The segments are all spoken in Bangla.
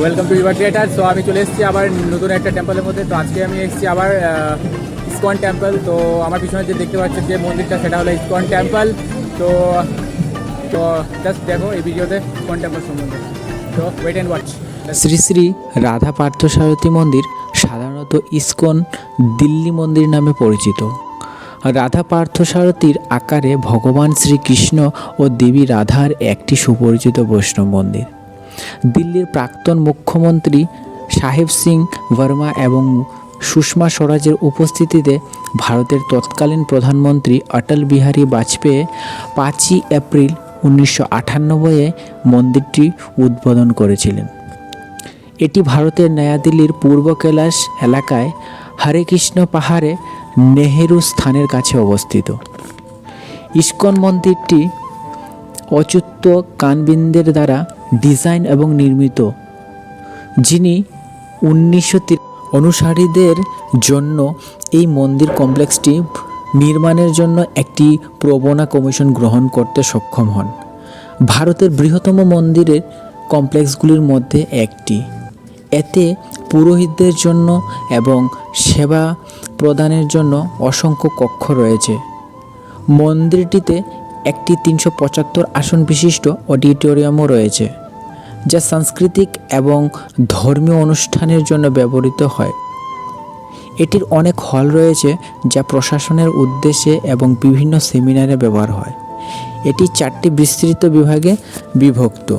Welcome to ever theatre so আমি চলে এসেছি আবার নতুন একটা টেম্পলের মধ্যে। তো আজকে আমি এসেছি আবার ইসকন টেম্পল তো আমার পিছনে যে দেখতে পাচ্ছেন যে মন্দিরটা, সেটা হলো ইসকন টেম্পল তো তো জাস্ট দেখো এই ভিডিওতে ইসকন টেম্পল সম্বন্ধে। তো wait and watch Shri Shri Radha Parthasarathi মন্দির সাধারণত ইসকন দিল্লি মন্দির নামে পরিচিত। রাধা পার্থসারথীর আকারে ভগবান শ্রীকৃষ্ণ ও দেবী রাধার একটি সুপরিচিত বৈষ্ণব মন্দির। দিল্লির প্রাক্তন মুখ্যমন্ত্রী সাহেব সিং বর্মা এবং সুষমা স্বরাজের উপস্থিতিতে ভারতের তৎকালীন প্রধানমন্ত্রী অটল বিহারী বাজপেয়ী পাঁচই এপ্রিল উনিশশো আটানব্বইয়ে মন্দিরটি উদ্বোধন করেছিলেন। এটি ভারতের নয়াদিল্লির পূর্ব কৈলাস এলাকায় হরে কৃষ্ণ পাহাড়ে নেহেরু স্থানের কাছে অবস্থিত। ইস্কন মন্দিরটি অচ্যুত কানবিন্দের দ্বারা ডিজাইন এবং নির্মিত, যিনি উনিশশো অনুসারীদের জন্য এই মন্দির কমপ্লেক্সটি নির্মাণের জন্য একটি প্রবণা কমিশন গ্রহণ করতে সক্ষম হন। ভারতের বৃহত্তম মন্দিরের কমপ্লেক্সগুলির মধ্যে একটি। এতে পুরোহিতদের জন্য এবং সেবা প্রদানের জন্য অসংখ্য কক্ষ রয়েছে। মন্দিরটিতে একটি তিনশো পঁচাত্তর আসন বিশিষ্ট অডিটোরিয়ামও রয়েছে, যা সাংস্কৃতিক এবং ধর্মীয় অনুষ্ঠানের জন্য ব্যবহৃত হয়। এটির অনেক হল রয়েছে, যা প্রশাসনের উদ্দেশ্যে এবং বিভিন্ন সেমিনারে ব্যবহার হয়। এটি চারটি বিস্তৃত বিভাগে বিভক্ত।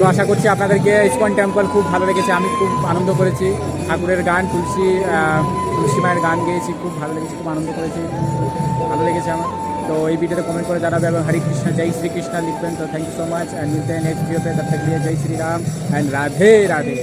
তো আশা করছি আপনাদেরকে ইস্কন টেম্পল খুব ভালো লেগেছে। আমি খুব আনন্দ করেছি। ঠাকুরের গান, তুলসী তুলসী মায়ের গান গেয়েছি, খুব ভালো লেগেছে, খুব আনন্দ করেছি। ভালো লেগেছে আমার। তো এই ভিডিওতে কমেন্ট করে জানাবে এবং হরে কৃষ্ণ, জয় শ্রী কৃষ্ণ লিখবেন। তো thank you so much and মিলতে নেক্সট ভিডিওতে তার থেকে জয় শ্রী রাম অ্যান্ড রাধে রাধে।